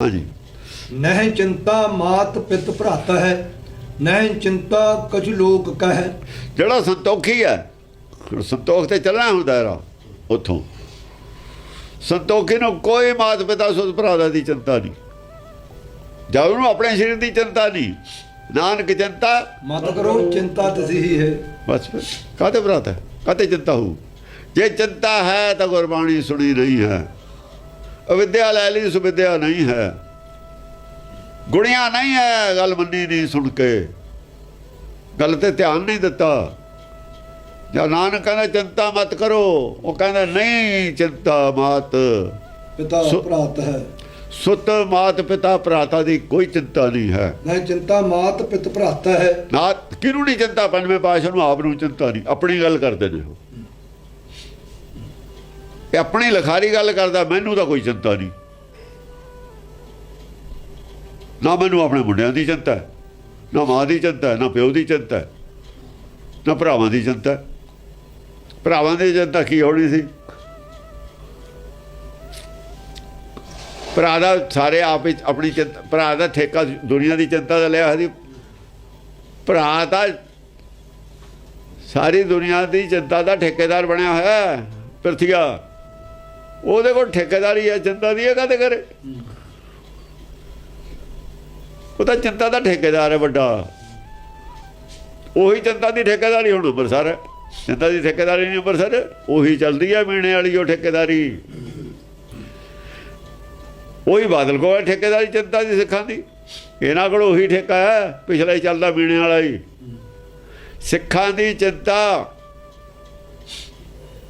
ਹਾਂਜੀ। ਨਹਿ ਚਿੰਤਾ ਮਾਤ ਪਿਤ ਭਰਾਤਾ ਹੈ ਨਹਿ ਚਿੰਤਾ ਕਛ ਲੋਕ ਕਹਿ। ਜਿਹੜਾ ਸੰਤੋਖੀ ਹੈ ਸੰਤੋਖ ਤੇ ਚੱਲਣਾ ਹੁੰਦਾ ਹੈ ਉਥੋਂ। ਸੰਤੋਖੀ ਨੂੰ ਕੋਈ ਮਾਤ ਪਿਤਾ ਸੁਧ ਭਰਾ ਦਾ ਦੀ ਚਿੰਤਾ ਨਹੀਂ। ਜਦ ਉਹਨੂੰ ਆਪਣੇ ਸਰੀਰ ਦੀ ਚਿੰਤਾ ਨਹੀਂ। ਨਾਨਕ ਚਿੰਤਾ। ਮਤ ਕਰੋ ਚਿੰਤਾ ਤਸੀ ਹੀ ਹੈ। ਬਸ ਫਿਰ ਕਾਤੇ ਭਰਾਤ ਕਾਤੇ ਚਿੰਤਾ ਹੋ ਜੇ ਚਿੰਤਾ ਹੈ ਤਾਂ ਗੁਰਬਾਣੀ ਸੁਣੀ ਨਹੀਂ ਹੈ। ਅਵਿਦਿਆ ਲੈ ਲਈ ਸੁਵਿਦਿਆ ਨਹੀਂ ਹੈ। ਗੁਣੀਆਂ ਨਹੀਂ ਹੈ ਗੱਲ ਮੰਨੀ ਨਹੀਂ ਸੁਣ ਕੇ। ਗੱਲ ਤੇ ਧਿਆਨ ਨਹੀਂ ਦਿੱਤਾ। ਜਾਂ ਨਾਨਕ ਕਹਿੰਦਾ ਚਿੰਤਾ ਮਤ ਕਰੋ। ਉਹ ਕਹਿੰਦਾ ਨਹੀਂ ਚਿੰਤਾ ਮਾਤ। ਪਿਤਾ ਭਰਾਤ ਹੈ। ਸੁਤ ਮਾਤ ਪਿਤਾ ਭਰਾਤਾ ਦੀ ਕੋਈ ਚਿੰਤਾ ਨਹੀਂ ਹੈ। ਨਹਿ ਚਿੰਤਾ ਮਾਤ ਪਿਤ ਭਰਾਤਾ ਹੈ। ਨਾ ਕਿਹਨੂੰ ਨਹੀਂ ਚਿੰਤਾ? ਪੰਜਵੇਂ ਪਾਸ਼ਾ ਨੂੰ ਆਪ ਨੂੰ ਚਿੰਤਾ ਨਹੀਂ। ਆਪਣੀ ਗੱਲ ਕਰਦੇ ਨੇ ਉਹ। ਇਹ ਆਪਣੀ ਲਖਾਰੀ ਗੱਲ ਕਰਦਾ, ਮੈਨੂੰ ਤਾਂ ਕੋਈ ਚਿੰਤਾ ਨਹੀਂ। ਨਾ ਮੈਨੂੰ ਆਪਣੇ ਮੁੰਡਿਆਂ ਦੀ ਚਿੰਤਾ ਹੈ, ਨਾ ਮਾਂ ਦੀ ਚਿੰਤਾ ਨਾ ਪਿਓ ਦੀ ਚਿੰਤਾ ਨਾ ਭਰਾਵਾਂ ਦੀ ਚਿੰਤਾ ਭਰਾਵਾਂ ਦੀ ਚਿੰਤਾ ਕੀ ਹੋਣੀ ਸੀ? ਭਰਾ ਦਾ ਸਾਰੇ ਆਪ ਵਿੱਚ ਆਪਣੀ ਚਿੰਤਾ, ਭਰਾ ਦਾ ਠੇਕਾ ਦੁਨੀਆ ਦੀ ਚਿੰਤਾ ਦਾ ਲਿਆ ਹੋਇਆ ਸੀ। ਭਰਾ ਤਾਂ ਸਾਰੀ ਦੁਨੀਆ ਦੀ ਚਿੰਤਾ ਦਾ ਠੇਕੇਦਾਰ ਬਣਿਆ ਹੋਇਆ ਹੈ ਉਹਦੇ ਕੋਲ ਠੇਕੇਦਾਰੀ ਹੈ, ਚਿੰਤਾ ਦੀ ਇਹ ਕਾਹਦੇ ਕਰੇ ਉਹ ਤਾਂ ਚਿੰਤਾ ਦਾ ਠੇਕੇਦਾਰ ਹੈ ਵੱਡਾ। ਉਹੀ ਚਿੰਤਾ ਦੀ ਠੇਕੇਦਾਰੀ ਹੁਣ ਅੰਮ੍ਰਿਤਸਰ ਹੈ। ਚਿੰਤਾ ਦੀ ਠੇਕੇਦਾਰੀ ਨਹੀਂ ਅੰਮ੍ਰਿਤਸਰ, ਉਹੀ ਚੱਲਦੀ ਹੈ ਮੀਣੇ ਵਾਲੀ ਉਹ ਠੇਕੇਦਾਰੀ। ਉਹੀ ਬਾਦਲ ਕੋਲ ਠੇਕੇਦਾਰੀ ਚਿੰਤਾ ਦੀ ਸਿੱਖਾਂ ਦੀ। ਇਹਨਾਂ ਕੋਲ ਉਹੀ ਠੇਕਾ ਹੈ, ਪਿਛਲਾ ਹੀ ਚੱਲਦਾ ਮੀਣੇ ਵਾਲਾ ਹੀ। ਸਿੱਖਾਂ ਦੀ ਚਿੰਤਾ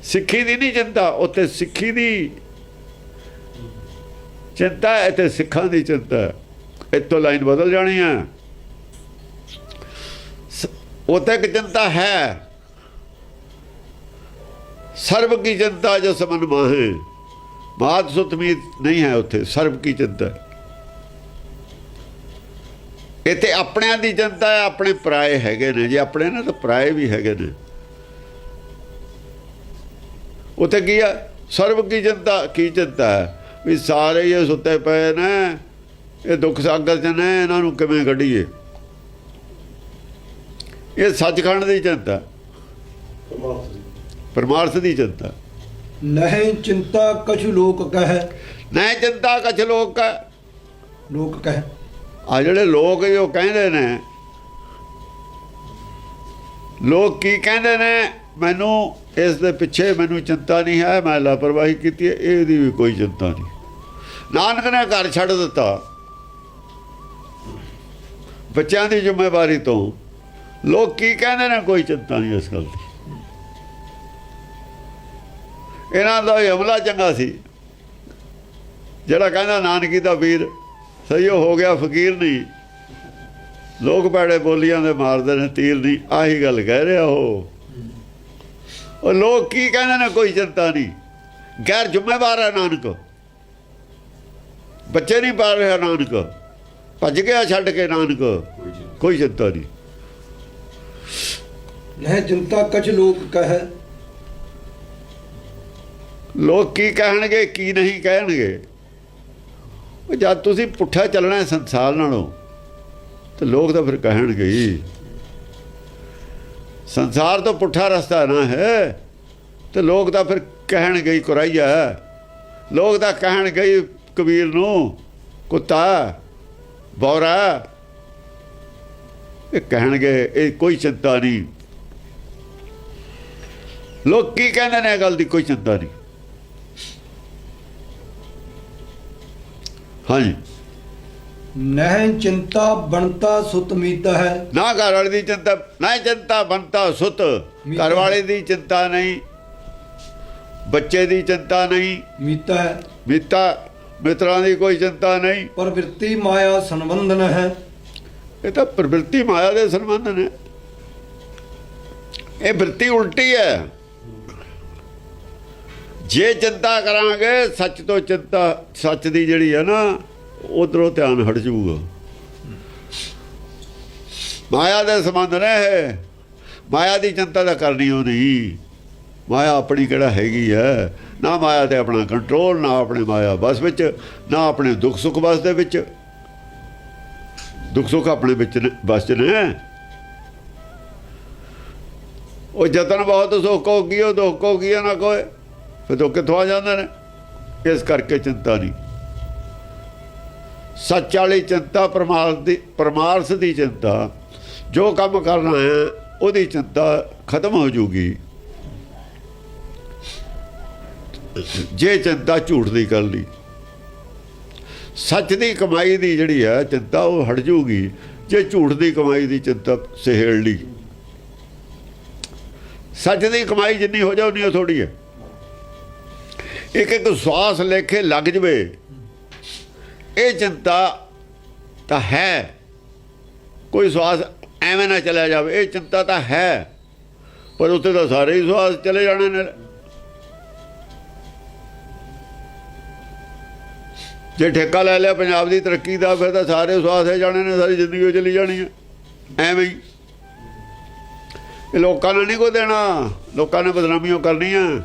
ਸਿੱਖੀ ਦੀ ਨਹੀਂ ਚਿੰਤਾ, ਉੱਥੇ ਸਿੱਖੀ ਦੀ ਚਿੰਤਾ ਹੈ ਤੇ ਸਿੱਖਾਂ ਦੀ ਚਿੰਤਾ ਇੱਥੋਂ ਲਾਈਨ ਬਦਲ ਜਾਣੀ ਹੈ। ਸ- ਉੱਥੇ ਇੱਕ ਚਿੰਤਾ ਹੈ। ਸਰਬ ਕੀ ਚਿੰਤਾ ਜੋ ਸਮਨ ਮਾਹੇ। ਮਾਤ ਸੁਤਮੀਤ ਨਹੀਂ ਹੈ ਉੱਥੇ, ਸਰਬ ਕੀ ਚਿੰਤਾ ਇੱਥੇ ਆਪਣਿਆਂ ਦੀ ਚਿੰਤਾ ਆਪਣੇ ਪਰਾਏ ਹੈਗੇ ਨੇ। ਜੇ ਆਪਣੇ ਨੇ ਤਾਂ ਪਰਾਏ ਵੀ ਹੈਗੇ ਨੇ। ਉੱਥੇ ਕੀ ਹੈ ਸਰਬ ਕੀ ਚਿੰਤਾ? ਕੀ ਹੈ? ਵੀ ਸਾਰੇ ਇਹ ਸੁੱਤੇ ਪਏ ਨੇ। ਇਹ ਦੁੱਖ ਸਾਗਰ ਚ ਨੇ ਇਹਨਾਂ ਨੂੰ ਕਿਵੇਂ ਕੱਢੀਏ? ਇਹ ਸੱਚਖੰਡ ਦੀ ਚਿੰਤਾ। ਹੈ, ਪਰਮਾਰਥ ਦੀ ਚਿੰਤਾ। ਨਹਿ ਚਿੰਤਾ ਕਛ ਲੋਕ ਕਹਿ। ਨਹੀਂ ਚਿੰਤਾ ਕਛ ਲੋਕ ਹੈ ਲੋਕ ਕਹਿ। ਆ ਜਿਹੜੇ ਲੋਕ ਜੋ ਕਹਿੰਦੇ ਨੇ। ਲੋਕ ਕੀ ਕਹਿੰਦੇ ਨੇ? ਮੈਨੂੰ ਇਸ ਦੇ ਪਿੱਛੇ ਮੈਨੂੰ ਚਿੰਤਾ ਨਹੀਂ ਹੈ, ਮੈਂ ਲਾਪਰਵਾਹੀ ਕੀਤੀ ਹੈ, ਇਹਦੀ ਵੀ ਕੋਈ ਚਿੰਤਾ ਨਹੀਂ। ਨਾਨਕ ਨੇ ਘਰ ਛੱਡ ਦਿੱਤਾ। ਬੱਚਿਆਂ ਦੀ ਜ਼ਿੰਮੇਵਾਰੀ ਤੋਂ। ਲੋਕ ਕੀ ਕਹਿੰਦੇ ਨੇ, ਕੋਈ ਚਿੰਤਾ ਨਹੀਂ ਇਸ ਗੱਲ ਦੀ। ਇਹਨਾਂ ਦਾ ਇਹ ਹਮਲਾ ਚੰਗਾ ਸੀ। ਜਿਹੜਾ ਕਹਿੰਦਾ ਨਾਨਕੀ ਦਾ ਵੀਰ, ਸਹੀ ਉਹ ਹੋ ਗਿਆ, ਫਕੀਰ ਨਹੀਂ। ਲੋਕ ਪੈੜੇ ਬੋਲੀਆਂ ਦੇ ਮਾਰਦੇ ਨੇ, ਤੀਰ ਨਹੀਂ। ਆਹੀ ਗੱਲ ਕਹਿ ਰਿਹਾ ਉਹ। ਉਹ ਲੋਕ ਕੀ ਕਹਿੰਦੇ ਨੇ ਕੋਈ ਚਿੰਤਾ ਨਹੀਂ। ਗੈਰ ਜ਼ਿੰਮੇਵਾਰ ਹੈ ਨਾਨਕ। ਬੱਚੇ ਨਹੀਂ ਪਾਲ ਰਿਹਾ ਨਾਨਕ। ਭੱਜ ਗਿਆ ਛੱਡ ਕੇ ਨਾਨਕ। ਕੋਈ ਚਿੰਤਾ ਨਹੀਂ। ਨਹਿ ਚਿੰਤਾ ਕਛ ਲੋਕ ਕਹਿ। ਲੋਕ ਕੀ ਕਹਿਣਗੇ ਕੀ ਨਹੀਂ ਕਹਿਣਗੇ। ਜਦ ਤੁਸੀਂ ਪੁੱਠਾ ਚੱਲਣਾ ਹੈ ਸੰਸਾਰ ਨਾਲੋਂ ਤੇ ਲੋਕ ਤਾਂ ਫਿਰ ਕਹਿਣਗੇ ਹੀ। ਸੰਸਾਰ ਤੋਂ ਪੁੱਠਾ ਰਸਤਾ ਨਾ ਹੈ। ਤੇ ਲੋਕ ਤਾਂ ਫਿਰ ਕਹਿਣ ਗਈ ਕੁਰਾਈਆ। ਲੋਕ ਤਾਂ ਕਹਿਣ ਗਈ ਕਬੀਰ ਨੂੰ, ਕੁੱਤਾ, ਬੌਰਾ। ਇਹ ਕਹਿਣਗੇ, ਇਹ ਕੋਈ ਚਿੰਤਾ ਨਹੀਂ। ਲੋਕ ਕੀ ਕਹਿੰਦੇ ਨੇ ਇਹ ਗੱਲ ਦੀ? ਕੋਈ ਚਿੰਤਾ ਨਹੀਂ। ਹਾਂਜੀ। ਨਹਿ ਚਿੰਤਾ ਬਣਤਾ ਸੁਤ ਮੀਤਾ ਹੈ ਨਾ ਘਰ ਵਾਲੇ ਦੀ ਚਿੰਤਾ ਨਾ ਚਿੰਤਾ ਬੰਤਾ ਸੁਤ। ਘਰ ਵਾਲੇ ਦੀ ਚਿੰਤਾ ਨਹੀਂ ਬੱਚੇ ਦੀ ਚਿੰਤਾ ਨਹੀਂ। ਮੀਤਾ ਹੈ ਮਿੱਤਾ ਮਿੱਤਰਾਂ ਦੀ ਕੋਈ ਚਿੰਤਾ ਨਹੀਂ। ਪਰ ਵਿਰਤੀ ਮਾਇਆ ਸੰਬੰਧਨ ਹੈ। ਇਹ ਤਾਂ ਪ੍ਰਵਿਰਤੀ ਮਾਇਆ ਦੇ ਸੰਬੰਧ ਨੇ ਇਹ ਵ੍ਰਿਤੀ ਉਲਟੀ ਹੈ। ਜੇ ਚਿੰਤਾ ਕਰਾਂਗੇ ਸੱਚ ਤੋਂ ਚਿੰਤਾ ਸੱਚ ਦੀ ਜਿਹੜੀ ਹੈ ਨਾ ਉਧਰੋਂ ਧਿਆਨ ਹਟ ਜਾਊਗਾ। ਮਾਇਆ ਦੇ ਸੰਬੰਧ ਨੇ ਇਹ। ਮਾਇਆ ਦੀ ਚਿੰਤਾ ਤਾਂ ਕਰਨੀ ਉਹ ਨਹੀਂ। ਮਾਇਆ ਆਪਣੀ ਕਿਹੜਾ ਹੈਗੀ ਹੈ? ਨਾ ਮਾਇਆ ਤੇ ਆਪਣਾ ਕੰਟਰੋਲ ਨਾ ਆਪਣੇ ਮਾਇਆ ਬਸ ਵਿੱਚ, ਨਾ ਆਪਣੇ ਦੁੱਖ ਸੁੱਖ ਬਸ ਦੇ ਵਿੱਚ। ਦੁੱਖ ਸੁੱਖ ਆਪਣੇ ਵਿੱਚ ਨੇ- ਬਸ ਚ ਨੇ। ਉਹ ਜਤਨ ਬਹੁਤ ਸੁੱਖ ਹੋ ਗਈ, ਉਹ ਦੁੱਖ ਹੋ ਗਿਆ ਨਾ ਕੋਈ। ਫਿਰ ਦੁੱਖ ਕਿੱਥੋਂ ਆ ਜਾਂਦੇ ਨੇ? ਇਸ ਕਰਕੇ ਚਿੰਤਾ ਨਹੀਂ। ਸੱਚ ਵਾਲੀ ਚਿੰਤਾ, ਪਰਮਾਰਥ ਦੀ ਪਰਮਾਰਥ ਦੀ ਚਿੰਤਾ। ਜੋ ਕੰਮ ਕਰਨਾ ਹੈ ਉਹਦੀ ਚਿੰਤਾ ਖਤਮ ਹੋ ਜੂਗੀ। ਜੇ ਚਿੰਤਾ ਝੂਠ ਦੀ ਕਰ ਲਈ। ਸੱਚ ਦੀ ਕਮਾਈ ਦੀ ਜਿਹੜੀ ਹੈ, ਚਿੰਤਾ ਉਹ ਹਟ ਜੂਗੀ। ਜੇ ਝੂਠ ਦੀ ਕਮਾਈ ਦੀ ਚਿੰਤਾ ਸਹਿੜ ਲਈ। ਸੱਚ ਦੀ ਕਮਾਈ ਜਿੰਨੀ ਹੋ ਜਾ ਉਨੀ ਥੋੜੀ ਹੈ। ਇੱਕ ਇੱਕ ਸਵਾਸ ਲੇਖੇ ਲੱਗ ਜਵੇ। ਇਹ ਚਿੰਤਾ ਤਾਂ ਹੈ। ਕੋਈ ਸਵਾਸ ਐਵੇਂ ਨਾ ਚਲਾ ਜਾਵੇ, ਇਹ ਚਿੰਤਾ ਤਾਂ ਹੈ। ਪਰ ਉੱਤੇ ਤਾਂ ਸਾਰੇ ਹੀ ਸਵਾਸ ਚਲੇ ਜਾਣੇ ਨੇ। ਜੇ ਠੇਕਾ ਲੈ ਲਿਆ ਪੰਜਾਬ ਦੀ ਤਰੱਕੀ ਦਾ, ਫਿਰ ਤਾਂ ਸਾਰੇ ਸਵਾਸ ਹੈ ਜਾਣੇ ਨੇ, ਸਾਰੀ ਜ਼ਿੰਦਗੀ ਉਹ ਚਲੀ ਜਾਣੀ ਹੈ ਐਵੇਂ ਹੀ। ਇਹ ਲੋਕਾਂ ਨੇ ਨਹੀਂ ਕੋ ਦੇਣਾ। ਲੋਕਾਂ ਨੇ ਬਦਨਾਮੀਆਂ ਕਰਨੀਆਂ।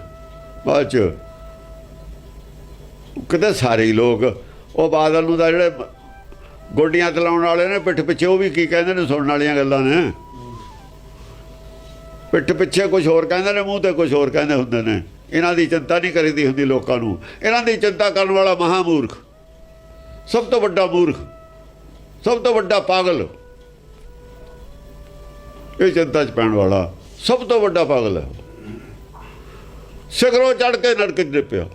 ਬਾਅਦ ਚ ਕਿਤੇ ਸਾਰੇ ਹੀ ਲੋਕ ਉਹ ਬਾਦਲ ਨੂੰ ਦਾ ਜਿਹੜੇ ਗੋਡੀਆਂ ਚਲਾਉਣ ਵਾਲੇ ਨੇ, ਪਿੱਠ ਪਿੱਛੇ ਉਹ ਵੀ ਕੀ ਕਹਿੰਦੇ ਨੇ ਸੁਣਨ ਵਾਲੀਆਂ ਗੱਲਾਂ ਨੇ? ਪਿੱਠ ਪਿੱਛੇ ਕੁਝ ਹੋਰ ਕਹਿੰਦੇ ਨੇ, ਮੂੰਹ ਤੇ ਕੁਝ ਹੋਰ ਕਹਿੰਦੇ ਹੁੰਦੇ ਨੇ। ਇਹਨਾਂ ਦੀ ਚਿੰਤਾ ਨਹੀਂ ਕਰੀਦੀ ਹੁੰਦੀ ਲੋਕਾਂ ਨੂੰ। ਇਹਨਾਂ ਦੀ ਚਿੰਤਾ ਕਰਨ ਵਾਲਾ ਮਹਾਮੂਰਖ, ਸਭ ਤੋਂ ਵੱਡਾ ਮੂਰਖ, ਸਭ ਤੋਂ ਵੱਡਾ ਪਾਗਲ, ਇਹ ਚਿੰਤਾ ਚ ਪੈਣ ਵਾਲਾ ਸਭ ਤੋਂ ਵੱਡਾ ਪਾਗਲ ਹੈ। ਸਿਖਰੋਂ ਚੜ ਕੇ ਨਰਕ ਚ ਡਿੱਪਿਆ।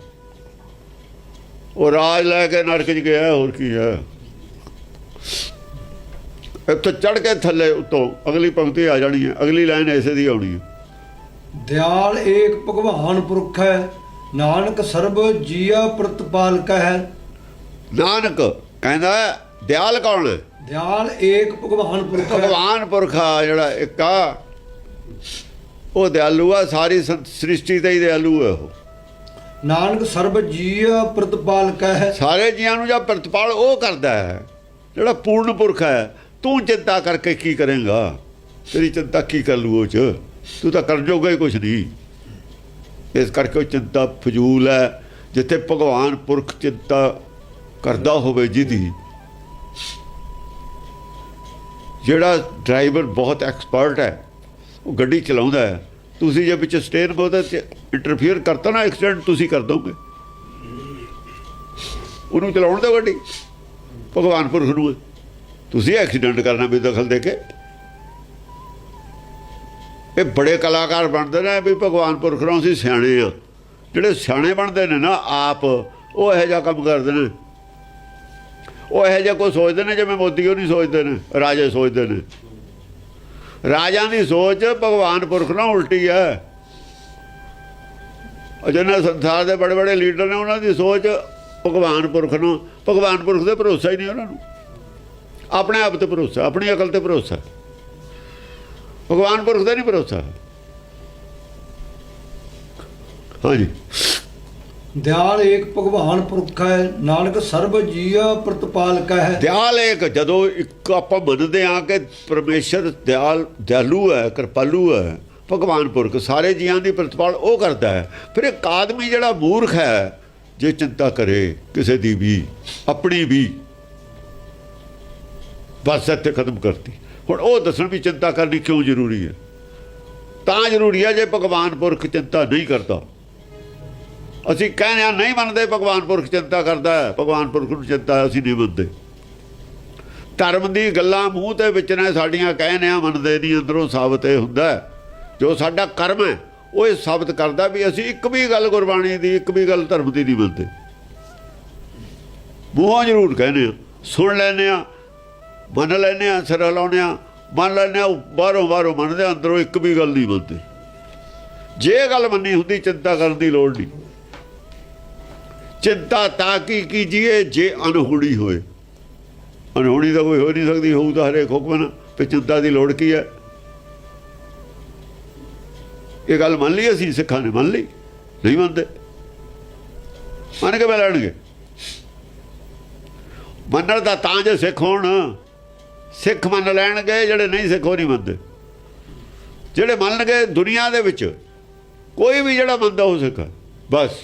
ਉਹ ਰਾਜ ਲੈ ਕੇ ਨਰਕ ਚ ਗਿਆ ਹੋਰ ਕੀ ਹੈ? ਇੱਥੇ ਚੜ ਕੇ ਥੱਲੇ ਉਤੋਂ ਅਗਲੀ ਪੰਕਤੀ ਆ ਜਾਣੀ ਹੈ ਅਗਲੀ ਲਾਈਨ ਐਸੇ ਦੀ ਆਉਣੀ ਹੈ। ਦਿਆਲ ਏਕ ਭਗਵਾਨ ਪੁਰਖ ਹੈ ਨਾਨਕ ਸਰਬ ਜੀਆ ਪ੍ਰਤਪਾਲਕ ਹੈ। ਨਾਨਕ ਕਹਿੰਦਾ ਦਿਆਲ ਕੌਣ ਹੈ? ਦਿਆਲ ਏਕ ਭਗਵਾਨ ਪੁਰਖ ਹੈ। ਭਗਵਾਨ ਪੁਰਖਾ ਜਿਹੜਾ ਇੱਕ ਆ ਉਹ ਦਿਆਲੂ ਆ ਸਾਰੀ ਸ੍ਰਿਸ਼ਟੀ ਤੇ ਹੀ ਦਿਆਲੂ ਹੈ ਉਹ। ਨਾਨਕ ਸਰਬ ਜੀਆ ਪ੍ਰਤਪਾਲਕ ਹੈ ਸਾਰੇ ਜੀਆਂ ਨੂੰ ਜਾਂ ਪ੍ਰਤਪਾਲ ਉਹ ਕਰਦਾ ਹੈ, ਜਿਹੜਾ ਪੂਰਨ ਪੁਰਖ ਹੈ। ਤੂੰ ਚਿੰਤਾ ਕਰਕੇ ਕੀ ਕਰੇਂਗਾ? ਤੇਰੀ ਚਿੰਤਾ ਕੀ ਕਰ ਲੂ ਉਹ ਚ? ਤੂੰ ਤਾਂ ਕਰ ਜੋਗਾ ਹੀ ਕੁਛ ਨਹੀਂ। ਇਸ ਕਰਕੇ ਉਹ ਚਿੰਤਾ ਫਜ਼ੂਲ ਹੈ, ਜਿੱਥੇ ਭਗਵਾਨ ਪੁਰਖ ਚਿੰਤਾ ਕਰਦਾ ਹੋਵੇ ਜਿਹਦੀ। ਜਿਹੜਾ ਡਰਾਈਵਰ ਬਹੁਤ ਐਕਸਪਰਟ ਹੈ, ਉਹ ਗੱਡੀ ਚਲਾਉਂਦਾ ਹੈ। ਤੁਸੀਂ ਜੇ ਵਿੱਚ ਸਟੇਅਰ ਉਹਦੇ ਚ ਇੰਟਰਫੀਅਰ ਕਰਤਾ ਨਾ ਐਕਸੀਡੈਂਟ ਤੁਸੀਂ ਕਰ ਦੋਗੇ। ਉਹਨੂੰ ਚਲਾਉਣ ਦਿਓ ਗੱਡੀ। ਭਗਵਾਨ ਪੁਰਖ ਨੂੰ। ਤੁਸੀਂ ਐਕਸੀਡੈਂਟ ਕਰਨਾ ਵੀ ਦਖਲ ਦੇ ਕੇ। ਇਹ ਬੜੇ ਕਲਾਕਾਰ ਬਣਦੇ ਨੇ ਵੀ ਭਗਵਾਨ ਪੁਰਖ ਨੂੰ ਅਸੀਂ ਸਿਆਣੇ ਆ। ਜਿਹੜੇ ਸਿਆਣੇ ਬਣਦੇ ਨੇ ਨਾ ਆਪ, ਉਹ ਇਹੋ ਜਿਹਾ ਕੰਮ ਕਰਦੇ ਨੇ। ਉਹ ਇਹੋ ਜਿਹਾ ਕੋਈ ਸੋਚਦੇ ਨੇ ਜਿਵੇਂ ਮੋਦੀ ਉਹ ਨਹੀਂ ਸੋਚਦੇ ਨੇ, ਰਾਜੇ ਸੋਚਦੇ ਨੇ। ਰਾਜਾਂ ਦੀ ਸੋਚ ਭਗਵਾਨ ਪੁਰਖ ਨਾਲ ਉਲਟੀ ਹੈ। ਜਿਹਨਾਂ ਸੰਸਾਰ ਦੇ ਬੜੇ ਬੜੇ ਲੀਡਰ ਨੇ, ਉਹਨਾਂ ਦੀ ਸੋਚ ਭਗਵਾਨ ਪੁਰਖ ਨੂੰ ਭਗਵਾਨ ਪੁਰਖ ਦੇ ਭਰੋਸਾ ਹੀ ਨਹੀਂ ਉਹਨਾਂ ਨੂੰ। ਆਪਣੇ ਆਪ ਤੇ ਭਰੋਸਾ, ਆਪਣੀ ਅਕਲ ਤੇ ਭਰੋਸਾ। ਭਗਵਾਨ ਪੁਰਖ ਦਾ ਨਹੀਂ ਭਰੋਸਾ। ਹਾਂਜੀ। ਦਿਆਲ ਏਕ ਭਗਵਾਨ ਪੁਰਖ ਹੈ, ਨਾਨਕ ਸਰਬ ਜੀਆ ਪ੍ਰਤਪਾਲਕ ਹੈ। ਦਿਆਲ ਏਕ, ਜਦੋਂ ਇੱਕ ਆਪਾਂ ਮੰਨਦੇ ਆ ਕਿ ਪਰਮੇਸ਼ਰ ਦਿਆਲ, ਦਿਆਲੂ ਹੈ, ਕਿਰਪਾਲੂ ਹੈ, ਭਗਵਾਨ ਪੁਰਖ, ਸਾਰੇ ਜੀਆਂ ਦੀ ਪ੍ਰਤਪਾਲ ਉਹ ਕਰਦਾ ਹੈ। ਫਿਰ ਇੱਕ ਆਦਮੀ ਜਿਹੜਾ ਮੂਰਖ ਹੈ, ਜੇ ਚਿੰਤਾ ਕਰੇ ਕਿਸੇ ਦੀ ਵੀ, ਆਪਣੀ ਵੀ, ਬਸ ਇੱਥੇ ਖਤਮ ਕਰਤੀ। ਹੁਣ ਉਹ ਦੱਸਣ ਵੀ ਚਿੰਤਾ ਕਰਨੀ ਕਿਉਂ ਜ਼ਰੂਰੀ ਹੈ? ਤਾਂ ਜ਼ਰੂਰੀ ਹੈ ਜੇ ਭਗਵਾਨ ਪੁਰਖ ਚਿੰਤਾ ਨਹੀਂ ਕਰਦਾ। ਅਸੀਂ ਕਹਿੰਦੇ ਆ ਨਹੀਂ ਮੰਨਦੇ ਭਗਵਾਨ ਪੁਰਖ ਚਿੰਤਾ ਕਰਦਾ ਹੈ। ਭਗਵਾਨ ਪੁਰਖ ਨੂੰ ਚਿੰਤਾ ਅਸੀਂ ਨਹੀਂ ਮੰਨਦੇ। ਧਰਮ ਦੀ ਗੱਲਾਂ ਮੂੰਹ ਤੇ ਵਿੱਚ ਨੇ ਸਾਡੀਆਂ ਕਹਿੰਦੇ ਆ ਮੰਨਦੇ ਨਹੀਂ ਅੰਦਰੋਂ ਸਾਬਤ ਇਹ ਹੁੰਦਾ ਜੋ ਸਾਡਾ ਕਰਮ ਹੈ ਉਹ ਇਹ ਸਾਬਤ ਕਰਦਾ ਵੀ ਅਸੀਂ ਇੱਕ ਵੀ ਗੱਲ ਗੁਰਬਾਣੀ ਦੀ ਇੱਕ ਵੀ ਗੱਲ ਧਰਮ ਦੀ ਨਹੀਂ ਮੰਨਦੇ। ਮੂੰਹੋਂ ਜ਼ਰੂਰ ਕਹਿੰਦੇ ਆ ਸੁਣ ਲੈਂਦੇ ਆ ਮੰਨ ਲੈਂਦੇ ਆ ਸਿਰ ਹਿਲਾਉਂਦੇ ਆ ਮੰਨ ਲੈਂਦੇ ਆ ਬਾਹਰੋਂ ਬਾਹਰੋਂ ਮੰਨਦੇ ਆ, ਅੰਦਰੋਂ ਇੱਕ ਵੀ ਗੱਲ ਨਹੀਂ ਮੰਨਦੇ। ਜੇ ਗੱਲ ਮੰਨੀ ਹੁੰਦੀ ਚਿੰਤਾ ਕਰਨ ਦੀ ਲੋੜ ਨਹੀਂ। ਚਿੰਤਾ ਤਾਂ ਕੀ ਕੀਜੀਏ, ਜੇ ਅਨਹੋਣੀ ਹੋਏ। ਅਨਹੋਣੀ ਤਾਂ ਕੋਈ ਹੋ ਨਹੀਂ ਸਕਦੀ, ਹੋਊ ਤਾਂ ਹਰੇਕ ਹੁਕਮ ਨਾਲ ਤੇ ਚਿੰਤਾ ਦੀ ਲੋੜ ਕੀ ਹੈ? ਇਹ ਗੱਲ ਮੰਨ ਲਈ ਅਸੀਂ, ਸਿੱਖਾਂ ਨੇ ਮੰਨ ਲਈ, ਨਹੀਂ ਮੰਨਦੇ। ਮੰਨ ਕੇ ਲੈਣਗੇ। ਮੰਨਣ ਦਾ ਤਾਂ ਜੇ ਸਿੱਖ ਹੋਣ, ਸਿੱਖ ਮੰਨ ਲੈਣਗੇ, ਜਿਹੜੇ ਨਹੀਂ ਸਿੱਖ ਉਹ ਨਹੀਂ ਮੰਨਦੇ। ਜਿਹੜੇ ਮੰਨਣਗੇ ਦੁਨੀਆ ਦੇ ਵਿੱਚ, ਕੋਈ ਵੀ ਜਿਹੜਾ ਮੰਨਦਾ ਉਹ ਸਿੱਖ ਬਸ।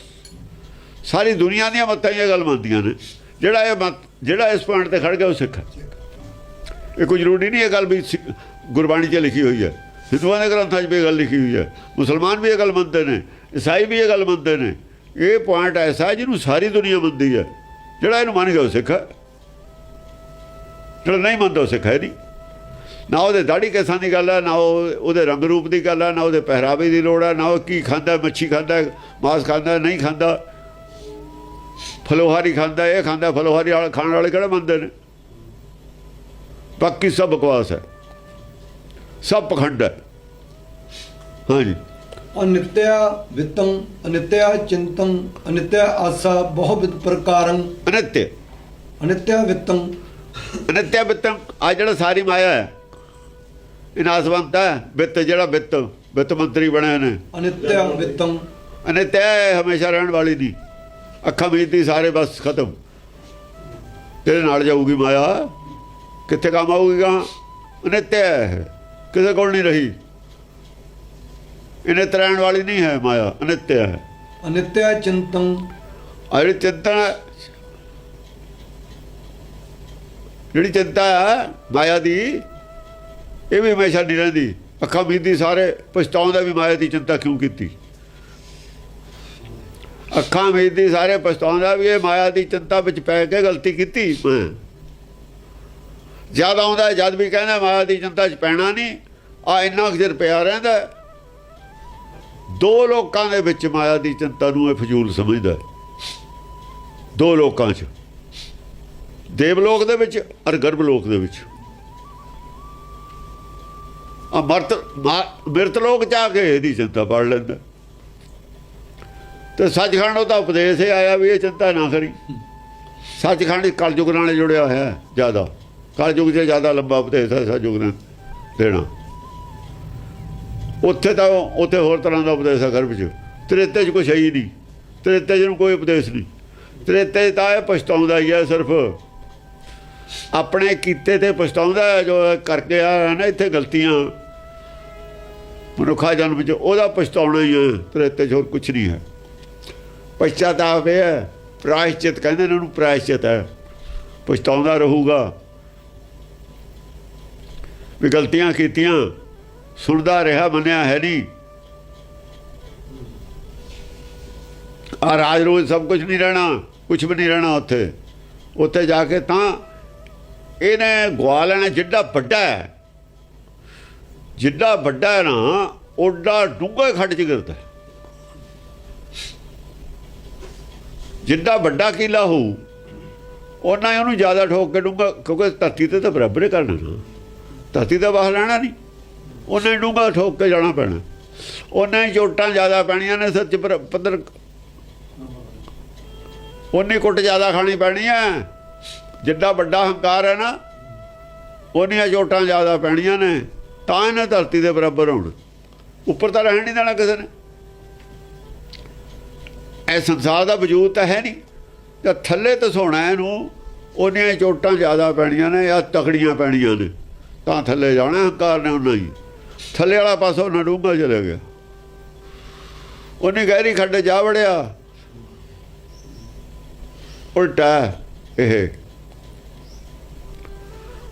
ਸਾਰੀ ਦੁਨੀਆ ਦੀਆਂ ਮੱਤਾਂ ਇਹ ਗੱਲ ਮੰਨਦੀਆਂ ਨੇ। ਜਿਹੜਾ ਇਹ ਮਤ ਜਿਹੜਾ ਇਸ ਪੁਆਇੰਟ ਤੇ ਖੜ ਗਿਆ ਉਹ ਸਿੱਖ ਹੈ। ਇਹ ਕੋਈ ਜ਼ਰੂਰੀ ਨਹੀਂ ਇਹ ਗੱਲ ਵੀ ਸਿੱਖ- ਗੁਰਬਾਣੀ 'ਚ ਲਿਖੀ ਹੋਈ ਹੈ। ਹਿੰਦੂਆਂ ਦੇ ਗ੍ਰੰਥਾਂ 'ਚ ਵੀ ਇਹ ਗੱਲ ਲਿਖੀ ਹੋਈ ਹੈ। ਮੁਸਲਮਾਨ ਵੀ ਇਹ ਗੱਲ ਮੰਨਦੇ ਨੇ, ਈਸਾਈ ਵੀ ਇਹ ਗੱਲ ਮੰਨਦੇ ਨੇ। ਇਹ ਪੁਆਇੰਟ ਐਸਾ ਜਿਹਨੂੰ ਸਾਰੀ ਦੁਨੀਆ ਮੰਨਦੀ ਹੈ। ਜਿਹੜਾ ਇਹਨੂੰ ਮੰਨ ਗਿਆ ਉਹ ਸਿੱਖ ਹੈ। ਜਿਹੜਾ ਨਹੀਂ ਮੰਨਦਾ ਉਹ ਸਿੱਖ ਹੈ ਨਹੀਂ। ਨਾ ਉਹਦੇ ਦਾੜੀ ਕੇਸਾਂ ਦੀ ਗੱਲ ਹੈ, ਨਾ ਉਹ ਉਹਦੇ ਰੰਗ ਰੂਪ ਦੀ ਗੱਲ ਹੈ, ਨਾ ਉਹਦੇ ਪਹਿਰਾਵੇ ਦੀ ਲੋੜ ਹੈ, ਨਾ ਉਹ ਕੀ ਖਾਂਦਾ, ਮੱਛੀ ਖਾਂਦਾ, ਮਾਸ ਖਾਂਦਾ, ਨਹੀਂ ਖਾਂਦਾ। ਫਲੋਹਾਰੀ ਖਾਂਦਾ ਇਹ ਖਾਂਦਾ ਫਲੋਹਾਰੀ ਵਾਲੇ ਖਾਣ ਵਾਲੇ ਕਿਹੜੇ ਮੰਨਦੇ ਨੇ? ਬਾਕੀ ਸਭ ਬਕਵਾਸ ਹੈ। ਸਭ ਪਖੰਡ ਹੈ। ਹਾਂਜੀ। ਅਨਿਤਿਆ ਵਿਤੰ ਅਨਿਤਿਆ ਚਿੰਤੰ ਅਨਿਤਿਆ ਆਸਾ ਬਹੁਵਿਧ ਪ੍ਰਕਾਰੰ। ਅਨਿੱਤਯ ਅਨਿਤਿਆ ਵਿਤੰ। ਅਨਿੱਤਯ ਬਿੱਤੰ ਆ ਜਿਹੜਾ ਸਾਰੀ ਮਾਇਆ ਹੈ ਇਹ ਨਾਸਵੰਤ ਹੈ। ਬਿੱਤ ਜਿਹੜਾ ਬਿੱਤ ਬਿੱਤ ਮੰਤਰੀ ਬਣੇ ਨੇ। ਅਨਿਤਿਆ ਵਿਤੰ। ਅਨਿੱਤਯ ਹੈ, ਹਮੇਸ਼ਾ ਰਹਿਣ ਵਾਲੀ ਨਹੀਂ। ਅੱਖਾਂ ਮੀਚਦੀ ਸਾਰੇ ਬਸ ਖਤਮ। ਤੇਰੇ ਨਾਲ ਜਾਊਗੀ ਮਾਇਆ। ਕਿੱਥੇ ਕੰਮ ਆਊਗੀ ਗਾ? ਅਨਿੱਤਯ ਹੈ। ਕਿਸੇ ਕੋਲ ਨਹੀਂ ਰਹੀ। ਇਹਨੇ ਰਹਿਣ ਵਾਲੀ ਨਹੀਂ ਹੈ ਮਾਇਆ ਅਨਿੱਤਯ ਹੈ। ਅਨਿਤਿਆ ਚਿੰਤੰ ਆ ਜਿਹੜੀ ਚਿੰਤਾ ਹੈ, ਜਿਹੜੀ ਚਿੰਤਾ ਹੈ ਮਾਇਆ ਦੀ ਇਹ ਵੀ ਹਮੇਸ਼ਾ ਨਹੀਂ ਰਹਿੰਦੀ। ਅੱਖਾਂ ਮੀਦੀ ਸਾਰੇ ਪਛਤਾਉਂਦਾ ਵੀ ਮਾਇਆ ਦੀ ਚਿੰਤਾ ਕਿਉਂ ਕੀਤੀ? ਅੱਖਾਂ ਮੀਦੀ ਸਾਰੇ ਪਛਤਾਉਂਦਾ ਵੀ ਇਹ ਮਾਇਆ ਦੀ ਚਿੰਤਾ ਵਿੱਚ ਪੈ ਕੇ ਗਲਤੀ ਕੀਤੀ। ਮੈਂ ਜਦ ਆਉਂਦਾ ਜਦ ਵੀ ਕਹਿੰਦਾ ਮਾਇਆ ਦੀ ਚਿੰਤਾ 'ਚ ਪੈਣਾ ਨਹੀਂ ਆ ਇੰਨਾ ਚਿਰ ਪਿਆ ਰਹਿੰਦਾ। ਦੋ ਲੋਕਾਂ ਦੇ ਵਿੱਚ ਮਾਇਆ ਦੀ ਚਿੰਤਾ ਨੂੰ ਇਹ ਫਜ਼ੂਲ ਸਮਝਦਾ। ਦੋ ਲੋਕਾਂ 'ਚ। ਦੇਵਲੋਕ ਦੇ ਵਿੱਚ ਔਰ ਗਰਭਲੋਕ ਦੇ ਵਿੱਚ। ਆ ਮਰਤ ਮਾ- ਮਿਰਤ ਲੋਕ ਜਾ ਕੇ ਇਹਦੀ ਚਿੰਤਾ ਪੜ ਲੈਂਦਾ। ਤੇ ਸੱਚਖੰਡ ਉਹਦਾ ਉਪਦੇਸ਼ ਇਹ ਆਇਆ ਵੀ ਇਹ ਚਿੰਤਾ ਨਾ ਕਰੀ। ਸੱਚਖੰਡ ਕਲਯੁਗ ਨਾਲ ਜੁੜਿਆ ਹੋਇਆ ਹੈ ਜ਼ਿਆਦਾ। ਕਲਯੁਗ 'ਚ ਜ਼ਿਆਦਾ ਲੰਬਾ ਉਪਦੇਸ਼ ਹੈ ਸਤਿਯੁਗ ਨੇ ਦੇਣਾ। ਉੱਥੇ ਤਾਂ ਉੱਥੇ ਹੋਰ ਤਰ੍ਹਾਂ ਦਾ ਉਪਦੇਸ਼ ਹੈ ਗਰਭ 'ਚ। ਤ੍ਰੇਤੇ 'ਚ ਕੁਛ ਹੈ ਹੀ ਨਹੀਂ। ਤ੍ਰੇਤੇ 'ਚ ਨੂੰ ਕੋਈ ਉਪਦੇਸ਼ ਨਹੀਂ। ਤ੍ਰੇਤੇ 'ਚ ਤਾਂ ਇਹ ਪਛਤਾਉਂਦਾ ਹੀ ਹੈ ਸਿਰਫ। ਆਪਣੇ ਕੀਤੇ ਤੇ ਪਛਤਾਉਂਦਾ ਜੋ ਕਰਕੇ ਆ ਨਾ, ਇੱਥੇ ਗਲਤੀਆਂ। ਮਨੁੱਖਾ ਜਨਮ 'ਚ ਉਹਦਾ ਪਛਤਾਉਣਾ ਹੀ ਹੈ। ਤ੍ਰੇਤੇ 'ਚ ਹੋਰ ਕੁਛ ਨਹੀਂ ਹੈ। ਪਛਤਾਤਾਪ ਇਹ ਹੈ। ਪ੍ਰਾਇਸ਼ਚਿਤ ਕਹਿੰਦੇ ਨੇ ਉਹਨੂੰ ਪ੍ਰਾਇਸ਼ਚਿਤ ਹੈ। ਪਛਤਾਉਂਦਾ ਰਹੂਗਾ। ਵੀ ਗਲਤੀਆਂ ਕੀਤੀਆਂ, ਸੁਣਦਾ ਰਿਹਾ, ਮੰਨਿਆ ਹੈ ਨਹੀਂ। ਆ ਰਾਜ ਰੋਜ਼ ਸਭ ਕੁਝ ਨਹੀਂ ਰਹਿਣਾ ਕੁਝ ਵੀ ਨਹੀਂ ਰਹਿਣਾ ਉੱਥੇ। ਉੱਥੇ ਜਾ ਕੇ ਤਾਂ ਇਹਨੇ ਗਵਾ ਲੈਣਾ ਜਿੱਡਾ ਵੱਡਾ ਹੈ, ਜਿੱਡਾ ਵੱਡਾ ਨਾ ਓਡਾ ਡੂੰਘੇ ਖੱਡ ਚ ਗਿਰਦਾ ਜਿੱਡਾ ਵੱਡਾ ਕਿਲਾ ਹੋਊ ਉਹਨਾਂ ਹੀ ਉਹਨੂੰ ਜ਼ਿਆਦਾ ਠੋਕ ਕੇ ਡੂੰਘਾ ਕਿਉਂਕਿ ਧਰਤੀ ਤੇ ਤਾਂ ਬਰਾਬਰ ਹੀ ਕਰਨਾ। ਨਾ ਧਰਤੀ ਦਾ ਬਾਹਰ ਰਹਿਣਾ ਨਹੀਂ। ਉਹਨੇ ਡੂੰਘਾ ਠੋਕ ਕੇ ਜਾਣਾ ਪੈਣਾ। ਉਹਨਾਂ ਹੀ ਚੋਟਾਂ ਜ਼ਿਆਦਾ ਪੈਣੀਆਂ ਨੇ ਸੱਚ ਪਰ- ਪੱਧਰ। ਉਹਨੇ ਕੁੱਟ ਜ਼ਿਆਦਾ ਖਾਣੀ ਪੈਣੀ ਹੈ ਜਿੱਡਾ ਵੱਡਾ ਹੰਕਾਰ ਹੈ ਨਾ ਉਹਨੀਆਂ ਚੋਟਾਂ ਜ਼ਿਆਦਾ ਪੈਣੀਆਂ ਨੇ। ਤਾਂ ਇਹਨੇ ਧਰਤੀ ਦੇ ਬਰਾਬਰ ਹੋਣ ਉੱਪਰ ਤਾਂ ਰਹਿਣ ਨਹੀਂ ਦੇਣਾ ਕਿਸੇ ਨੇ। ਇਹ ਸੰਸਾਰ ਦਾ ਵਜੂਦ ਤਾਂ ਹੈ ਨਹੀਂ। ਤੇ ਥੱਲੇ ਤਸੋਣਾ ਇਹਨੂੰ ਉਹਨੀਆਂ ਚੋਟਾਂ ਜ਼ਿਆਦਾ ਪੈਣੀਆਂ ਨੇ ਜਾਂ ਤਕੜੀਆਂ ਪੈਣੀਆਂ ਨੇ ਤਾਂ ਥੱਲੇ ਜਾਣਾ ਹੰਕਾਰ ਨੇ ਉਹਨਾਂ ਹੀ ਥੱਲੇ ਵਾਲਾ ਪਾਸਾ ਉਹਨਾਂ ਡੂੰਘਾ ਚਲੇ ਗਿਆ। ਉਹਨੇ ਗਹਿਰੀ ਖੱਡ ਜਾ ਵੜਿਆ। ਉਲਟਾ ਇਹ।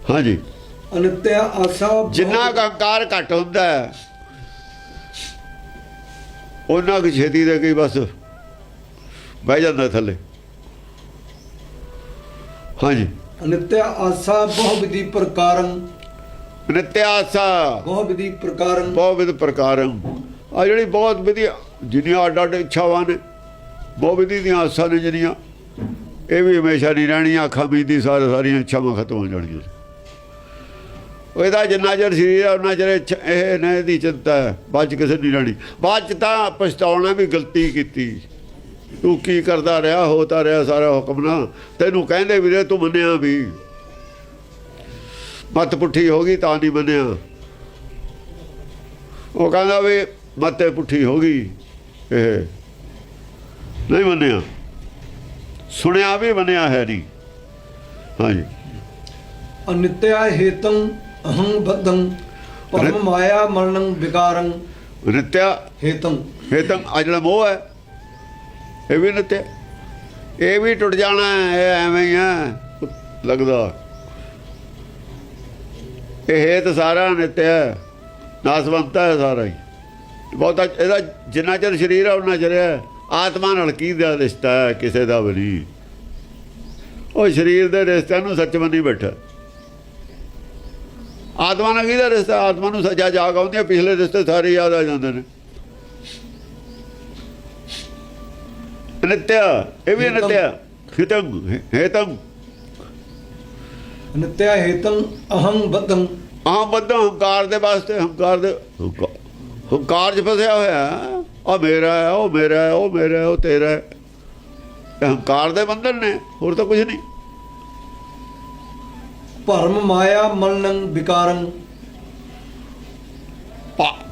ਹਾਂਜੀ। ਅਨਿਤਿਆ ਆਸਾ ਜਿੰਨਾ ਕੁ ਹੰਕਾਰ ਘੱਟ ਹੁੰਦਾ ਉਹਨਾਂ ਕੁ ਛੇਤੀ ਦੇ ਗਈ ਬਸ ਬਹਿ ਜਾਂਦਾ ਥੱਲੇ। ਹਾਂਜੀ। ਅਨਿਤਿਆ ਆਸਾ ਬਹੁਵਿਧੀ ਪ੍ਰਕਾਰੰ। ਨਿਤਿਆਸਾ ਬਹੁਵਿਧੀ ਪ੍ਰਕਾਰੰ। ਬਹੁਤ ਵਿਧ ਪ੍ਰਕਾਰ। ਆ ਜਿਹੜੀ ਬਹੁਤ ਵਧੀਆ ਜਿੰਨੀਆਂ ਅੱਡ ਅੱਡ ਇੱਛਾਵਾਂ ਨੇ ਬਹੁਤ ਵਿਧੀ ਦੀਆਂ ਆਸਾਂ ਨੇ ਜਿਹੜੀਆਂ ਇਹ ਵੀ ਹਮੇਸ਼ਾ ਨਹੀਂ ਰਹਿਣੀਆਂ ਅੱਖਾਂ ਮੀਦੀ ਸਾਰੇ ਸਾਰੀਆਂ ਇੱਛਾਵਾਂ ਖਤਮ ਹੋ ਜਾਣਗੀਆਂ। ਉਹਦਾ ਜਿੰਨਾ ਚਿਰ ਸਰੀਰ ਹੈ ਉਹਨਾਂ ਚਿਰ ਇਹ ਨੇ ਦੀ ਚਿੰਤਾ ਬਾਅਦ 'ਚ ਕਿਸੇ ਨਹੀਂ ਰਹਿਣੀ। ਬਾਅਦ ਚ ਤਾਂ ਪਛਤਾਉਣਾ ਵੀ ਗਲਤੀ ਕੀਤੀ। ਤੂੰ ਕੀ ਕਰਦਾ ਰਿਹਾ? ਹੋਤਾ ਰਿਹਾ ਸਾਰਾ ਹੁਕਮ ਨਾ। ਤੈਨੂੰ ਕਹਿੰਦੇ ਵੀਰੇ ਤੂੰ ਮੰਨਿਆ ਵੀ। ਮੱਤ ਪੁੱਠੀ ਹੋ ਗਈ ਤਾਂ ਨਹੀਂ ਮੰਨਿਆ। ਉਹ ਕਹਿੰਦਾ ਵੀ ਮੱਤੇ ਪੁੱਠੀ ਹੋ ਗਈ। ਇਹ ਨਹੀਂ ਮੰਨਿਆ। ਸੁਣਿਆ ਵੀ ਮੰਨਿਆ ਹੈ ਨਹੀਂ। ਹਾਂਜੀ। ਅਨਿਤਿਆ ਹੇਤੰ ਅਹੰ ਬਦੰ ਪਰਮ ਮਾਇਆ ਮਰਣੰ ਵਿਕਾਰੰ। ਨਿਤਿਆ ਹੇਤੰ। ਇਹ ਤਾਂ ਆ ਜਿਹੜਾ ਮੋਹ ਹੈ। ਇਹ ਵੀ ਨਿਤਿਆ ਇਹ ਵੀ ਟੁੱਟ ਜਾਣਾ ਇਹ ਐਵੇਂ ਹੀ ਹੈ ਲੱਗਦਾ। ਇਹ ਹੇਤ ਸਾਰਾ ਨਿੱਤਿਆ ਹੈ, ਹੈ ਸਾਰਾ ਹੀ। ਬਹੁਤਾ ਇਹਦਾ ਜਿੰਨਾ ਚਿਰ ਸਰੀਰ ਹੈ ਉਹਨਾਂ ਚਿਰ ਹੈ। ਆਤਮਾ ਨਾਲ ਕੀ ਦਾ ਰਿਸ਼ਤਾ ਹੈ ਕਿਸੇ ਦਾ ਵੀ ਨਹੀਂ। ਉਹ ਸਰੀਰ ਦੇ ਰਿਸ਼ਤਿਆਂ ਨੂੰ ਸੱਚ ਮੰਨੀ ਬੈਠਾ। ਆਤਮਾ ਨਾਲ ਦਾ ਰਿਸ਼ਤਾ? ਆਤਮਾ ਨੂੰ ਸੱਜਾ ਜਾਗ ਆਉਂਦੀ ਹੈ ਪਿਛਲੇ ਰਿਸ਼ਤੇ ਸਾਰੇ ਯਾਦ ਆ ਜਾਂਦੇ ਨੇ। ਨਿਤਿਆ ਇਹ ਵੀ ਨਿਤਿਆ ਹਿਤੰ ਹੇਤੰ ਨਿਤਿਆ ਹੇਤੰ ਅਹੰ ਬਦੰ ਆਹ ਬੱਧਾ ਹੰਕਾਰ ਦੇ ਵਾਸਤੇ ਹੰਕਾਰ ਦੇ ਹੰਕਾ- ਹੰਕਾਰ 'ਚ ਫਸਿਆ ਹੋਇਆ ਆ ਮੇਰਾ ਹੈ ਉਹ ਮੇਰਾ ਹੈ ਉਹ ਮੇਰਾ ਹੈ ਉਹ ਤੇਰਾ ਹੈ ਹੰਕਾਰ ਦੇ ਬੰਧਨ ਨੇ ਹੋਰ ਤਾਂ ਕੁਝ ਨਹੀਂ। ਭਰਮ ਮਾਇਆ ਮਲਨੰ ਵਿਕਾਰੰ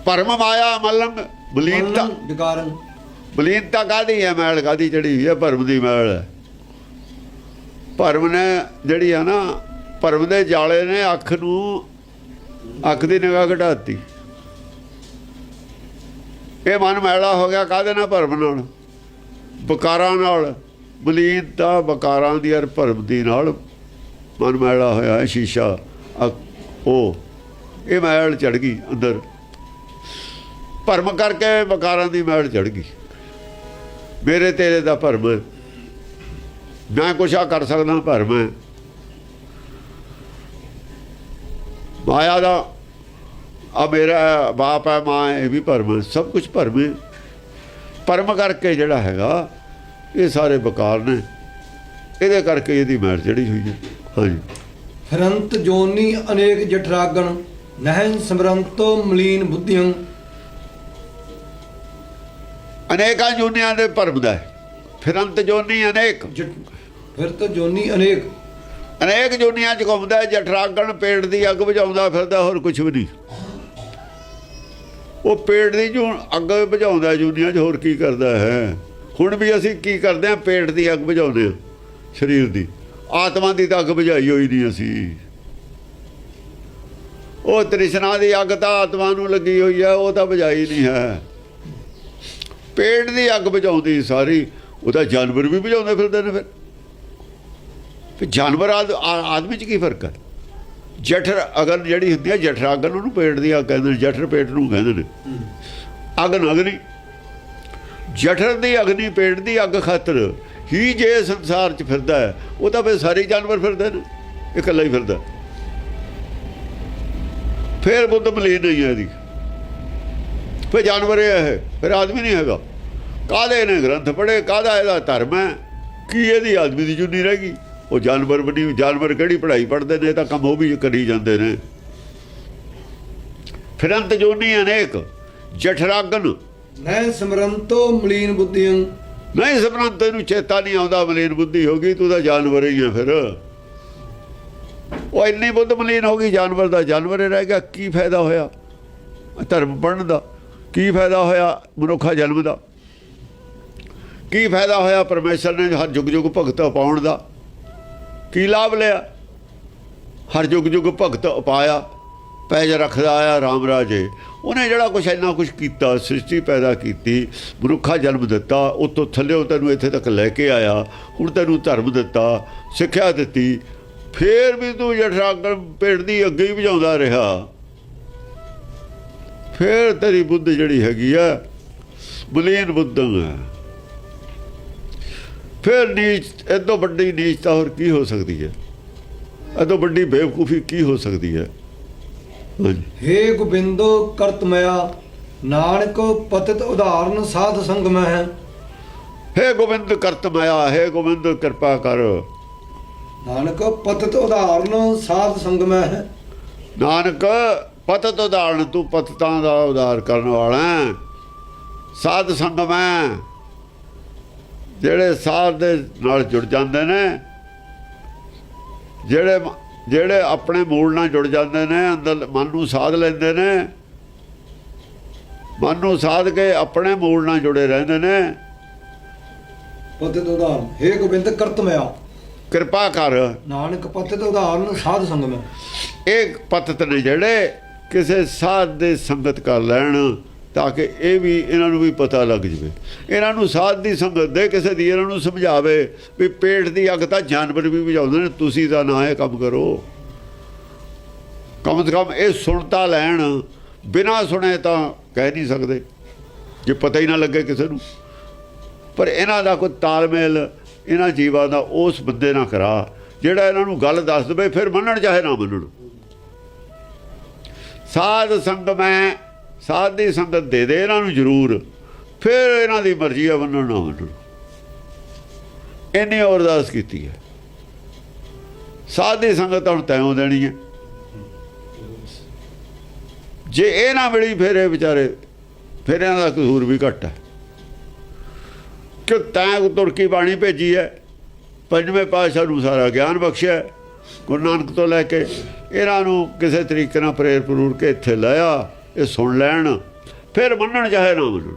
ਪਰਮ ਮਾਇਆ ਮਲੰਗ ਬਲੀਨਤਾ ਮਲਨੰ ਵਿਕਾਰੰ ਬਲੀਨਤਾ ਕਾਦੀ ਹੈ ਮੈਲ ਕਾਦੀ ਚੜੀ ਹੈ ਭਰਮ ਦੀ ਮੈਲ? ਹੈ ਭਰਮ ਨੇ ਜਿਹੜੀ ਆ ਨਾ, ਭਰਮ ਦੇ ਜਾਲੇ ਨੇ ਅੱਖ ਨੂੰ, ਅੱਖ ਦੀ ਨਿਗਾਹ ਘਟਾਤੀ। ਇਹ ਮਨ ਮੈਲਾ ਹੋ ਗਿਆ ਕਾਦੇ ਨਾਲ? ਭਰਮ ਨਾਲ। ਬਕਾਰਾਂ ਨਾਲ। ਬਲੀਨਤਾ ਬਕਾਰਾਂ ਦੀ ਅਰ ਭਰਮ ਦੀ ਨਾਲ ਮਨ ਮੈਲਾ ਹੋਇਆ ਹੈ ਸ਼ੀਸ਼ਾ, ਅੱਖ- ਉਹ। ਇਹ ਮੈਲ ਚੜ ਗਈ ਅੰਦਰ। ਭਰਮ ਕਰਕੇ ਬਕਾਰਾਂ ਦੀ ਮੈਲ ਚੜ ਗਈ। ਮੇਰੇ ਤੇਰੇ ਦਾ ਭਰਮ ਹੈ। ਮੈਂ ਕੁਛ ਆ ਕਰ ਸਕਦਾ, ਭਰਮ ਹੈ। ਮਾਇਆ ਦਾ ਆ ਮੇਰਾ ਬਾਪ ਹੈ, ਮਾਂ ਹੈ, ਇਹ ਵੀ ਭਰਮ ਹੈ। ਸਭ ਕੁਝ ਭਰਮ ਹੈ। ਭਰਮ ਕਰਕੇ ਜਿਹੜਾ ਹੈਗਾ, ਇਹ ਸਾਰੇ ਬਕਾਰ ਨੇ। ਇਹਦੇ ਕਰਕੇ ਇਹਦੀ ਮਹਿਰ ਜਿਹੜੀ ਹੋਈ ਹੈ। ਹਾਂਜੀ। ਹਰੰਤ ਜੋਨੀ ਅਨੇਕ ਜਠਰਾਗਣ, ਨਹਿੰ ਸਮਰੰਤੋ ਮਲੀਨ ਬੁੱਧੀਆਂ ਅਨੇਕਾਂ ਜੁਨੀਆਂ ਦੇ ਭਰਮ ਦਾ ਹੈ। ਫਿਰੰਤ ਜੋਨੀ ਅਨੇਕ। ਜਟ- ਫਿਰਤ ਜੋਨੀ ਅਨੇਕ। ਅਨੇਕ ਜੁਨੀਆਂ ਚ ਘੁੰਮਦਾ ਹੈ, ਜਠਰਾਗਣ ਪੇਟ ਦੀ ਅੱਗ ਬੁਝਾਉਂਦਾ ਫਿਰਦਾ ਹੋਰ ਕੁਝ ਵੀ ਨਹੀਂ। ਉਹ ਪੇਟ ਦੀ ਜੂ ਅੱਗ ਬੁਝਾਉਂਦਾ ਜੁਨੀਆਂ ਚ ਹੋਰ ਕੀ ਕਰਦਾ ਹੈ? ਹੁਣ ਵੀ ਅਸੀਂ ਕੀ ਕਰਦੇ ਹਾਂ? ਪੇਟ ਦੀ ਅੱਗ ਬੁਝਾਉਂਦੇ ਹਾਂ ਸਰੀਰ ਦੀ। ਆਤਮਾ ਦੀ ਤਾਂ ਅੱਗ ਬੁਝਾਈ ਹੋਈ ਨਹੀਂ ਅਸੀਂ। ਉਹ ਤ੍ਰਿਸ਼ਨਾ ਦੀ ਅੱਗ ਤਾਂ ਆਤਮਾ ਨੂੰ ਲੱਗੀ ਹੋਈ ਹੈ ਉਹ ਤਾਂ ਬੁਝਾਈ ਨਹੀਂ ਹੈ। ਪੇਟ ਦੀ ਅੱਗ ਬੁਝਾਉਂਦੀ ਸਾਰੀ, ਉਹਦਾ ਜਾਨਵਰ ਵੀ ਬੁਝਾਉਂਦੇ ਫਿਰਦੇ ਨੇ ਫਿਰ। ਫਿਰ ਜਾਨਵਰ ਆਦ- ਆਦਮੀ ਚ ਕੀ ਫ਼ਰਕ ਹੈ? ਜਠਰ ਅਗਨ ਜਿਹੜੀ ਹੁੰਦੀ ਹੈ, ਜਠਰ ਅਗਨ ਉਹਨੂੰ ਪੇਟ ਦੀ ਅੱਗ ਕਹਿੰਦੇ ਨੇ, ਜਠਰ ਪੇਟ ਨੂੰ ਕਹਿੰਦੇ ਨੇ। ਅਗਨ ਅਗਨੀ ਜਠਰ ਦੀ ਅਗਨੀ ਪੇਟ ਦੀ ਅੱਗ ਖਾਤਰ ਹੀ ਜੇ ਸੰਸਾਰ ਚ ਫਿਰਦਾ ਹੈ, ਉਹ ਤਾਂ ਫਿਰ ਸਾਰੇ ਜਾਨਵਰ ਫਿਰਦੇ ਨੇ, ਇਕੱਲਾ ਹੀ ਫਿਰਦਾ। ਫਿਰ ਬੁੱਧ ਮਲੀਨ ਨਹੀਂ ਹੈ ਇਹਦੀ। ਫਿਰ ਜਾਨਵਰ ਇਹ? ਹੈ ਫਿਰ ਆਦਮੀ ਨਹੀਂ ਹੈਗਾ। ਕਾਦੇ ਨੇ ਗ੍ਰੰਥ ਪੜ੍ਹੇ? ਕਾਦਾ ਇਹਦਾ ਧਰਮ ਹੈ? ਕੀ ਇਹਦੀ ਆਦਮੀ ਦੀ ਜੁਨੀ ਰਹਿ ਗਈ? ਉਹ ਜਾਨਵਰ ਬਣੀ ਜਾਨਵਰ ਕਿਹੜੀ ਪੜ੍ਹਾਈ ਪੜ੍ਹਦੇ ਨੇ? ਤਾਂ ਕੰਮ ਉਹ ਵੀ ਕਰੀ ਜਾਂਦੇ ਨੇ। ਫਿਰੰਤ ਜੋਨੀ ਅਨੇਕ ਜਠਰਾਗਨ। ਨਹਿ ਸਮਰੰਤੋ ਮਲੀਨ ਬੁੱਧੀਆਂ ਨਹੀਂ ਸਪਨੰਤ ਤੈਨੂੰ ਚੇਤਾ ਨਹੀਂ ਆਉਂਦਾ ਮਲੀਨ ਬੁੱਧੀ ਹੋ ਗਈ ਤੂੰ ਤਾਂ ਜਾਨਵਰ ਹੀ ਹੈ ਫਿਰ। ਉਹ ਇੰਨੀ ਬੁੱਧ ਮਲੀਨ ਹੋ ਗਈ ਜਾਨਵਰ ਦਾ ਜਾਨਵਰ ਹੀ ਰਹਿ ਗਿਆ ਕੀ ਫਾਇਦਾ ਹੋਇਆ? ਧਰਮ ਪੜਨ ਦਾ ਕੀ ਫਾਇਦਾ ਹੋਇਆ ਮਨੁੱਖਾ ਜਨਮ ਦਾ? ਕੀ ਫਾਇਦਾ ਹੋਇਆ ਪਰਮੇਸ਼ਰ ਨੇ ਹਰ ਜੁਗ ਯੁਗ ਭਗਤ ਪਾਉਣ ਦਾ? ਕੀ ਲਾਭ ਲਿਆ? ਹਰ ਯੁਗ ਯੁਗ ਭਗਤ ਉਪਾਇਆ ਪੈਜ ਰੱਖਦਾ ਆਇਆ ਰਾਮ ਰਾਜੇ। ਉਹਨੇ ਜਿਹੜਾ ਕੁਛ ਇੰਨਾ ਕੁਛ ਕੀਤਾ, ਸ੍ਰਿਸ਼ਟੀ ਪੈਦਾ ਕੀਤੀ, ਮਨੁੱਖਾ ਜਨਮ ਦਿੱਤਾ ਉਤੋਂ ਥੱਲੇ ਤੈਨੂੰ ਇੱਥੇ ਤੱਕ ਲੈ ਕੇ ਆਇਆ, ਹੁਣ ਤੈਨੂੰ ਧਰਮ ਦਿੱਤਾ, ਸਿੱਖਿਆ ਦਿੱਤੀ, ਫੇਰ ਵੀ ਤੂੰ ਜਠਰਾਗਣ ਪੇਟ ਦੀ ਅੱਗੇ ਹੀ ਵਜਾਉਂਦਾ ਰਿਹਾ। ਫੇਰ ਤੇਰੀ ਬੁੱਧ ਜਿਹੜੀ ਹੈਗੀ ਆ ਬਲੀਨ ਬੁੱਧੰ ਹੈ ਫਿਰ ਨੀਚ ਇਦੋਂ ਵੱਡੀ ਨੀਚਤਾ ਹੋਰ ਕੀ ਹੋ ਸਕਦੀ ਹੈ ਇਦੋਂ ਵੱਡੀ ਬੇਵਕੂਫੀ ਕੀ ਹੋ ਸਕਦੀ ਹੈ ਹੇ ਗੋਬਿੰਦੋ ਕਰਤ ਮਇਆ ਨਾਨਕ ਪਤਿਤ ਉਦਾਹਰਨ ਸਾਧ ਸੰਗ ਮੈਂ ਹੈ। ਹੇ ਗੋਬਿੰਦ ਕਰਤ ਮਾਇਆ ਹੈ ਗੋਬਿੰਦ ਕਿਰਪਾ ਕਰ। ਨਾਨਕ ਪਤਿਤ ਉਦਾਹਰਨ ਸਾਧ ਸੰਗ ਮੈਂ ਹੈ। ਨਾਨਕ ਪਤਤ ਉਦਾਹਰਣ ਤੂੰ ਪਤਤਾਂ ਦਾ ਉਦਾਰ ਕਰਨ ਵਾਲਾ ਹੈ। ਸਾਧ ਸੰਗ ਮੈਂ ਜਿਹੜੇ ਸਾਧ ਦੇ ਨਾਲ ਜੁੜ ਜਾਂਦੇ ਨੇ ਜਿਹੜੇ ਜਿਹੜੇ ਆਪਣੇ ਮੂਲ ਨਾਲ ਜੁੜ ਜਾਂਦੇ ਨੇ ਅੰਦਰ ਮਨ ਨੂੰ ਸਾਧ ਲੈਂਦੇ ਨੇ ਮਨ ਨੂੰ ਸਾਧ ਕੇ ਆਪਣੇ ਮੂਲ ਨਾਲ ਜੁੜੇ ਰਹਿੰਦੇ ਨੇ। ਪਤਿਤ ਉਦਾਹਰਨ ਹੇ ਗੋਬਿੰਦ ਕਰਤ ਮਇਆ ਕਿਰਪਾ ਕਰ। ਨਾਨਕ ਪਤਿਤ ਉਦਾਹਰਨ ਸਾਧ ਸੰਗ ਮੈਂ ਇਹ ਪਤਤ ਨੇ ਜਿਹੜੇ ਕਿਸੇ ਸਾਧ ਦੇ ਸੰਗਤ ਕਰ ਲੈਣ ਤਾਂ ਕਿ ਇਹ ਵੀ ਇਹਨਾਂ ਨੂੰ ਵੀ ਪਤਾ ਲੱਗ ਜਵੇ। ਇਹਨਾਂ ਨੂੰ ਸਾਧ ਦੀ ਸੰਗਤ ਦੇ ਕਿਸੇ ਦੀ ਇਹਨਾਂ ਨੂੰ ਸਮਝਾਵੇ ਵੀ ਪੇਟ ਦੀ ਅੱਗ ਤਾਂ ਜਾਨਵਰ ਵੀ ਬੁਝਾਉਂਦੇ ਨੇ, ਤੁਸੀਂ ਤਾਂ ਨਾ ਇਹ ਕੰਮ ਕਰੋ। ਕਮ ਸੇ ਕਮ ਇਹ ਸੁਣਤਾ ਲੈਣ, ਬਿਨਾ ਸੁਣੇ ਤਾਂ ਕਹਿ ਨਹੀਂ ਸਕਦੇ, ਜੇ ਪਤਾ ਹੀ ਨਾ ਲੱਗੇ ਕਿਸੇ ਨੂੰ। ਪਰ ਇਹਨਾਂ ਦਾ ਕੋਈ ਤਾਲਮੇਲ, ਇਹਨਾਂ ਜੀਵਾਂ ਦਾ ਉਸ ਬੰਦੇ ਨਾਲ ਕਰਾ, ਜਿਹੜਾ ਇਹਨਾਂ ਨੂੰ ਗੱਲ ਦੱਸ ਦਵੇ, ਫਿਰ ਮੰਨਣ ਚਾਹੇ ਨਾ ਮੰਨਣ। ਸਾਧ ਸੰਗ ਮੈਂ, ਸਾਧ ਦੀ ਸੰਗਤ ਦੇ ਦੇ ਇਹਨਾਂ ਨੂੰ ਜ਼ਰੂਰ। ਫਿਰ ਇਹਨਾਂ ਦੀ ਮਰਜ਼ੀ ਆ ਮੰਨਣ ਨਾ ਮੰਨਣ ਇਹਨੇ ਅਰਦਾਸ ਕੀਤੀ ਹੈ। ਸਾਧ ਦੀ ਸੰਗਤ ਹੁਣ ਤੈਨੂੰ ਦੇਣੀ ਹੈ। ਜੇ ਇਹ ਨਾ ਮਿਲੀ, ਫਿਰ ਇਹ ਵਿਚਾਰੇ, ਫਿਰ ਇਹਨਾਂ ਦਾ ਕਸੂਰ ਵੀ ਘੱਟ ਹੈ। ਕਿ ਤੈਂ ਤੁਰਕੀ ਬਾਣੀ ਭੇਜੀ ਹੈ, ਪੰਜਵੇਂ ਪਾਤਸ਼ਾਹ ਨੂੰ ਸਾਰਾ ਗਿਆਨ ਬਖਸ਼ਿਆ ਗੁਰੂ ਨਾਨਕ ਤੋਂ ਲੈ ਕੇ ਇਹਨਾਂ ਨੂੰ ਕਿਸੇ ਤਰੀਕੇ ਨਾਲ ਪ੍ਰੇਰ ਪ੍ਰੂਰ ਕੇ ਇੱਥੇ ਲਾਇਆ, ਇਹ ਸੁਣ ਲੈਣ, ਫਿਰ ਮੰਨਣ ਚਾਹੇ ਨਾ ਮੰਨਣ।